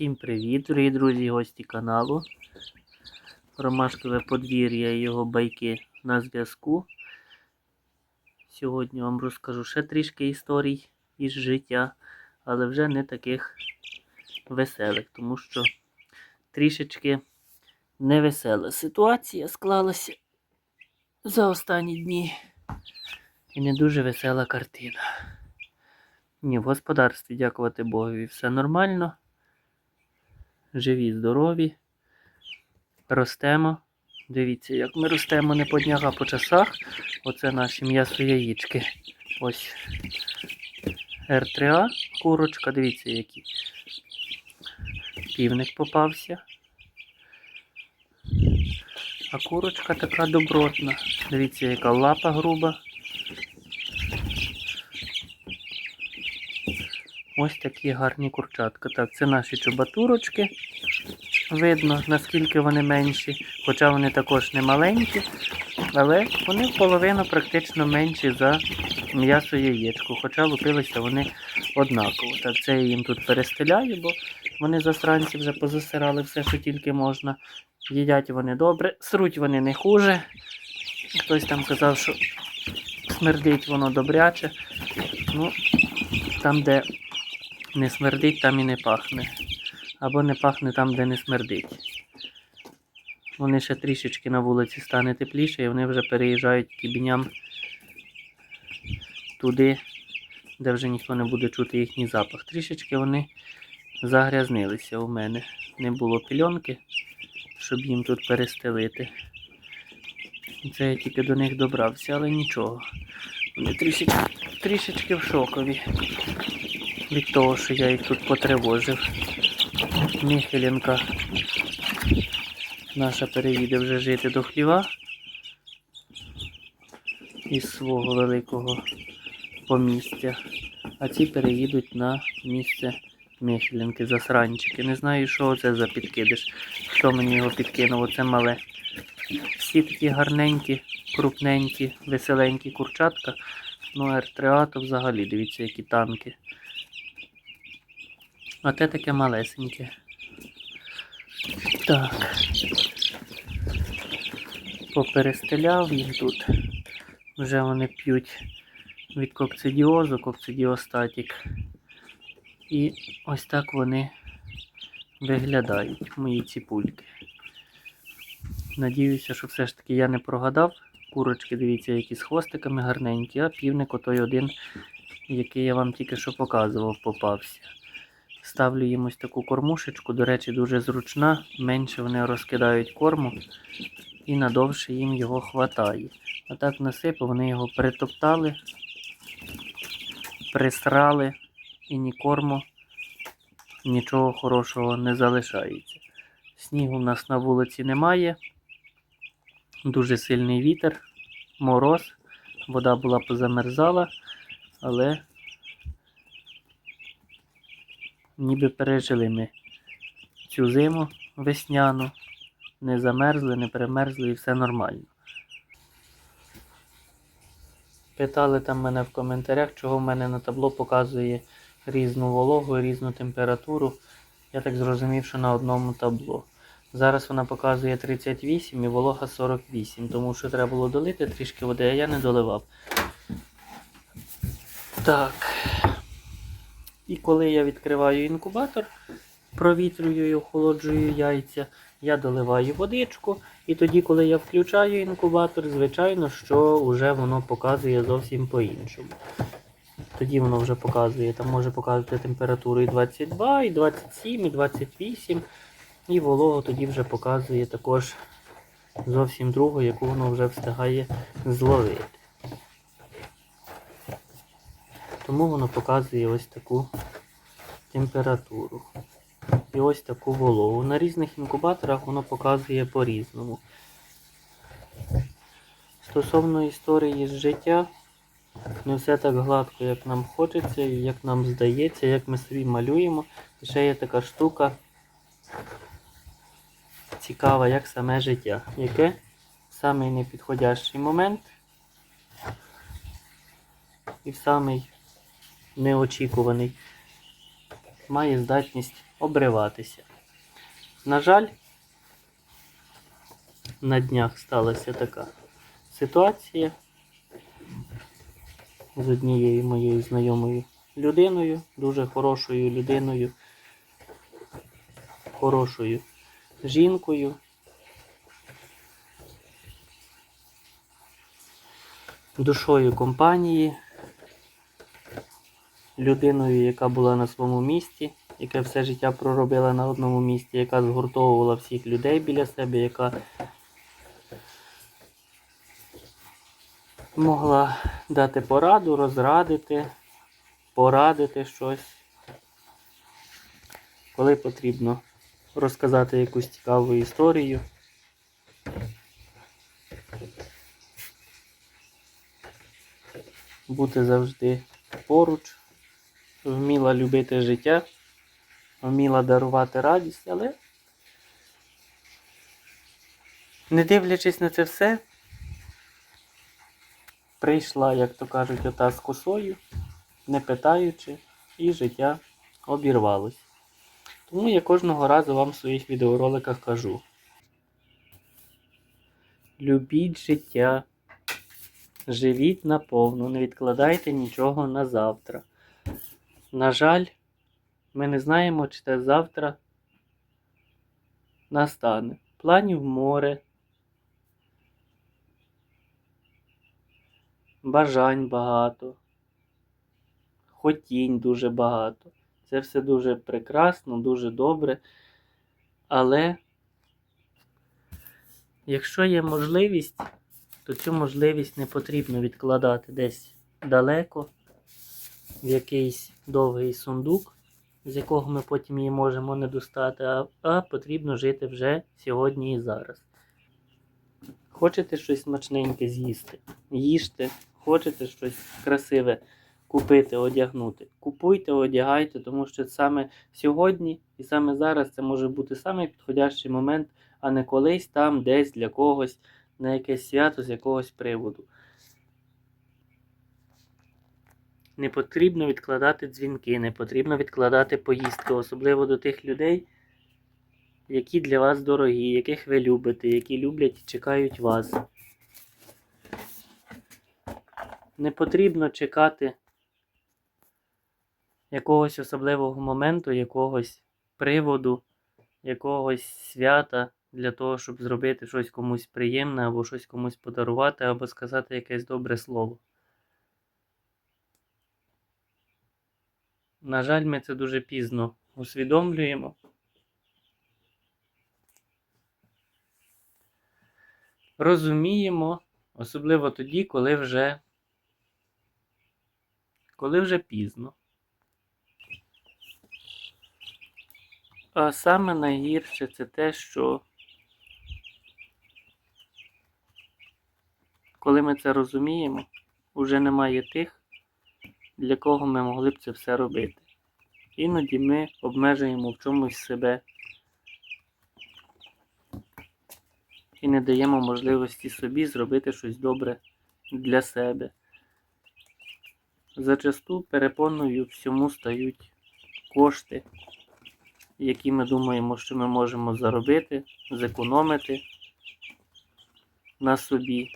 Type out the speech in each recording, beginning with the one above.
Всім привіт, дорогі друзі, гості каналу. Ромашкове подвір'я і його байки на зв'язку. Сьогодні вам розкажу ще трішки історій із життя, але вже не таких веселих, тому що трішечки невесела ситуація склалася за останні дні. І не дуже весела картина. Ні, в господарстві, дякувати Богові, все нормально. Живі, здорові. Ростемо. Дивіться, як ми ростемо не по днях, а по часах. Оце наші м'ясо-яєчки. Ось Р3А, курочка, дивіться, які. Півник попався. А курочка така добротна. Дивіться, яка лапа груба. Ось такі гарні курчатка. Так, це наші чубатурочки. Видно, наскільки вони менші, хоча вони також не маленькі, але вони в половину практично менші за м'ясо яєчко, хоча лупилися вони однаково. Так, це я їм тут перестеляю, бо вони засранці вже позасирали все, що тільки можна. Їдять вони добре, сруть вони не хуже. Хтось там казав, що смердить воно добряче. Ну, там, де не смердить, там і не пахне. Або не пахне там, де не смердить. Вони ще трішечки на вулиці стане тепліше, і вони вже переїжджають кібіням туди, де вже ніхто не буде чути їхній запах. Трішечки вони загрязнилися у мене. Не було пільонки, щоб їм тут перестелити. Це я тільки до них добрався, але нічого. Вони трішечки, трішечки в шокові від того, що я їх тут потривожив. Міхеленка наша переїде вже жити до хліва із свого великого помістя. А ці переїдуть на місце Міхеленки, засранчики. Не знаю, що це за підкидиш. Хто мені його підкинув, оце мале. Всі такі гарненькі, крупненькі, веселенькі курчатка. Ну, Р3А то взагалі, дивіться, які танки. А те таке малесеньке. Так. Поперестеляв їм тут. Вже вони п'ють від кокцидіозу, кокцидіостатік. І ось так вони виглядають, мої ціпульки. Надіюся, що все ж таки я не прогадав. Курочки, дивіться, які з хвостиками гарненькі, а півник отой один, який я вам тільки що показував, попався. Ставлю їм ось таку кормушечку, до речі, дуже зручна, менше вони розкидають корму і надовше їм його хватає. А так насипав, вони його притоптали, присрали і ні корму, нічого хорошого не залишається. Снігу в нас на вулиці немає, дуже сильний вітер, мороз, вода була позамерзала, але ніби пережили ми цю зиму весняну, не замерзли, не перемерзли і все нормально. Питали там мене в коментарях, чого в мене на табло показує різну вологу, різну температуру. Я так зрозумів, що на одному табло. Зараз вона показує 38 і волога 48, тому що треба було долити трішки води, а я не доливав. Так. І коли я відкриваю інкубатор, провітрюю і охолоджую яйця, я доливаю водичку. І тоді, коли я включаю інкубатор, звичайно, що вже воно показує зовсім по-іншому. Тоді воно вже показує, там може показувати температуру і 22, і 27, і 28. І вологу тоді вже показує також зовсім другу, яку воно вже встигає зловити. Тому воно показує ось таку температуру. І ось таку вологу. На різних інкубаторах воно показує по-різному. Стосовно історії з життя, не все так гладко, як нам хочеться, як нам здається, як ми собі малюємо. І ще є така штука цікава, як саме життя, яке самий непідходящий момент і в самий неочікуваний має здатність обриватися. На жаль, на днях сталася така ситуація з однією моєю знайомою людиною, дуже хорошою людиною, хорошою жінкою. Душою компанії, людиною, яка була на своєму місці, яка все життя проробила на одному місці, яка згуртовувала всіх людей біля себе, яка могла дати пораду, розрадити, порадити щось, коли потрібно розказати якусь цікаву історію. Бути завжди поруч, вміла любити життя, вміла дарувати радість, але не дивлячись на це все, прийшла, як то кажуть, ота з косою, не питаючи, і життя обірвалось. Тому я кожного разу вам в своїх відеороликах кажу. Любіть життя, живіть наповну, не відкладайте нічого на завтра. На жаль, ми не знаємо, чи те завтра настане. Планів море, бажань багато, хотінь дуже багато. Це все дуже прекрасно, дуже добре. Але якщо є можливість, то цю можливість не потрібно відкладати десь далеко, в якийсь довгий сундук, з якого ми потім її можемо не достати, а, а потрібно жити вже сьогодні і зараз. Хочете щось смачненьке з'їсти? Їжте, хочете щось красиве купити, одягнути. Купуйте, одягайте, тому що саме сьогодні і саме зараз це може бути саме підходящий момент, а не колись там, десь для когось, на якесь свято з якогось приводу. Не потрібно відкладати дзвінки, не потрібно відкладати поїздки, особливо до тих людей, які для вас дорогі, яких ви любите, які люблять і чекають вас. Не потрібно чекати якогось особливого моменту, якогось приводу, якогось свята для того, щоб зробити щось комусь приємне, або щось комусь подарувати, або сказати якесь добре слово. На жаль, ми це дуже пізно усвідомлюємо. Розуміємо, особливо тоді, коли вже, коли вже пізно. А саме найгірше це те, що коли ми це розуміємо, вже немає тих, для кого ми могли б це все робити. Іноді ми обмежуємо в чомусь себе і не даємо можливості собі зробити щось добре для себе. Зачасту перепоною всьому стають кошти, які ми думаємо, що ми можемо заробити, зекономити на собі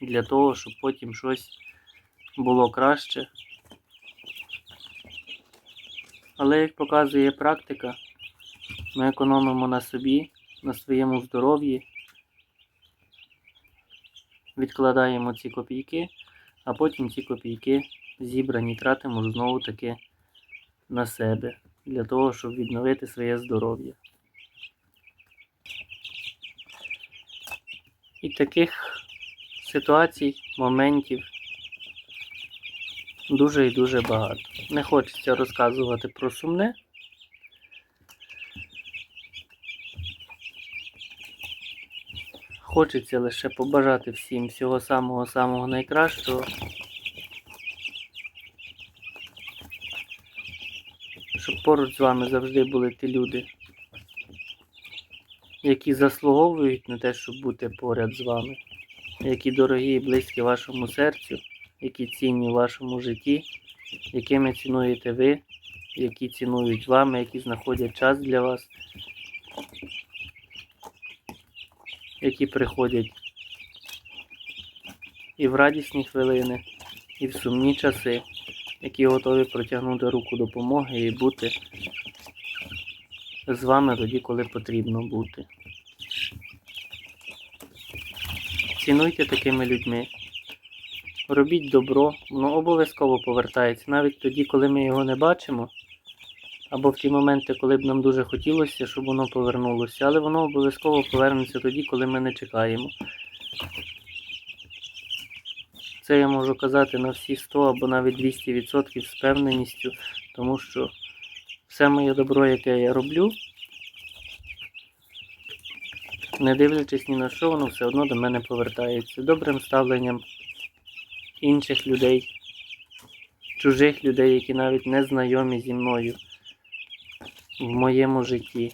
для того, щоб потім щось було краще. Але як показує практика, ми економимо на собі, на своєму здоров'ї, відкладаємо ці копійки, а потім ці копійки зібрані тратимо знову таки на себе для того, щоб відновити своє здоров'я. І таких ситуацій, моментів дуже і дуже багато. Не хочеться розказувати про сумне. Хочеться лише побажати всім всього самого-самого найкращого. Щоб поруч з вами завжди були ті люди, які заслуговують на те, щоб бути поряд з вами, які дорогі і близькі вашому серцю, які цінні в вашому житті, якими цінуєте ви які цінують вами, які знаходять час для вас, які приходять і в радісні хвилини, і в сумні часи, які готові протягнути руку допомоги і бути з вами тоді, коли потрібно бути. Цінуйте такими людьми. Робіть добро, воно обов'язково повертається, навіть тоді, коли ми його не бачимо, або в ті моменти, коли б нам дуже хотілося, щоб воно повернулося, але воно обов'язково повернеться тоді, коли ми не чекаємо. Це я можу казати на всі 100 або навіть 200% з впевненістю, тому що все моє добро, яке я роблю, не дивлячись ні на що, воно все одно до мене повертається. Добрим ставленням інших людей, чужих людей, які навіть не знайомі зі мною в моєму житті.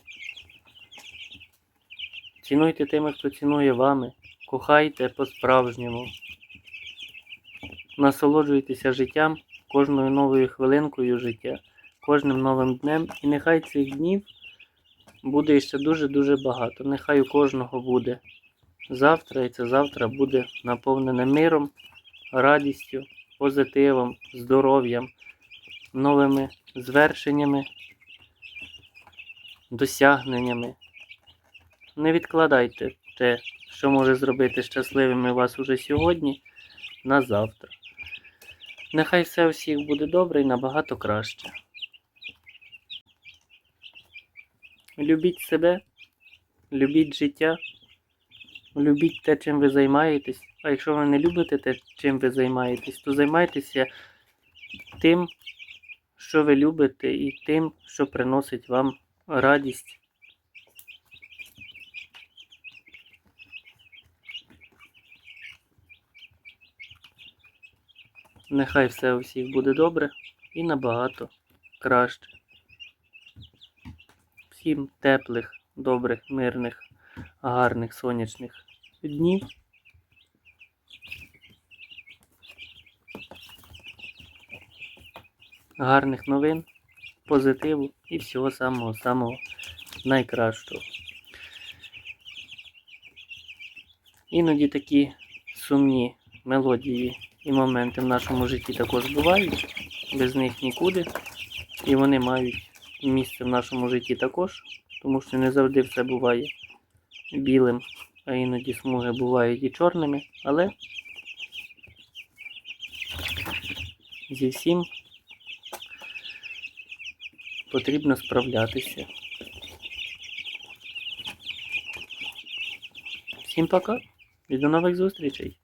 Цінуйте тими, хто цінує вами, кохайте по-справжньому. Насолоджуйтеся життям кожною новою хвилинкою життя, кожним новим днем, і нехай цих днів буде ще дуже-дуже багато. Нехай у кожного буде завтра, і це завтра буде наповнене миром, радістю, позитивом, здоров'ям, новими звершеннями, досягненнями. Не відкладайте те, що може зробити щасливими вас уже сьогодні, на завтра. Нехай все у всіх буде добре і набагато краще. Любіть себе, любіть життя, любіть те, чим ви займаєтесь. А якщо ви не любите те, чим ви займаєтесь, то займайтеся тим, що ви любите, і тим, що приносить вам радість. Нехай все у всіх буде добре і набагато краще. Всім теплих, добрих, мирних, гарних сонячних днів. Гарних новин, позитиву і всього самого-самого найкращого. Іноді такі сумні мелодії і моменти в нашому житті також бувають, без них нікуди. І вони мають місце в нашому житті також, тому що не завжди все буває білим, а іноді смуги бувають і чорними, але зі всім потрібно справлятися. Всім пока і до нових зустрічей!